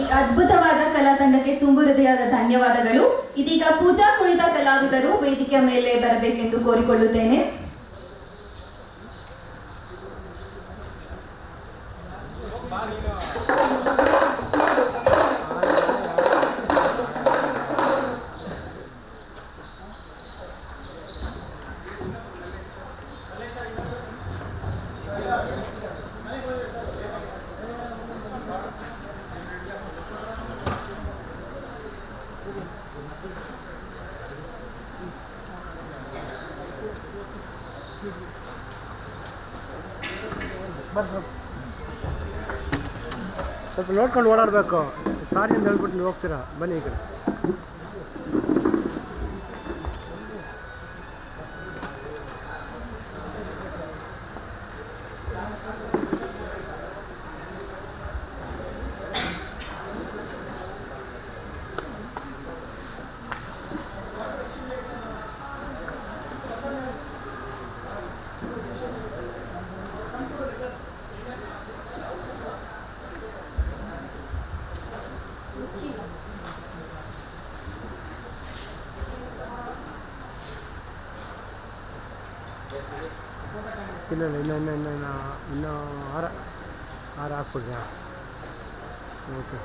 ಈ ಅದ್ಭುತವಾದ ಕಲಾ ತಂಡಕ್ಕೆ ತುಂಬು ಹೃದಯದ ಧನ್ಯವಾದಗಳು. ಇದೀಗ ಪೂಜಾ ಕುಣಿತ ಕಲಾವಿದರು ವೇದಿಕೆಯ ಮೇಲೆ ಬರಬೇಕೆಂದು ಕೋರಿಕೊಳ್ಳುತ್ತೇನೆ. ಬರ್ರಿ ಸ್ವಲ್ಪ ಸ್ವಲ್ಪ ನೋಡ್ಕೊಂಡು ಓಡಾಡಬೇಕು ಸಾರಿ ಅಂತ ಹೇಳ್ಬಿಟ್ಟು ನೀವು ಹೋಗ್ತೀರಾ ಬನ್ನಿ ಈ ಕಡೆ ಇಲ್ಲ ಇಲ್ಲ ಇನ್ನು ಇನ್ನು ಇನ್ನು ಇನ್ನು ಆರ ಆರು ಹಾಕ್ಬಿಡ್ರಿ ಓಕೆ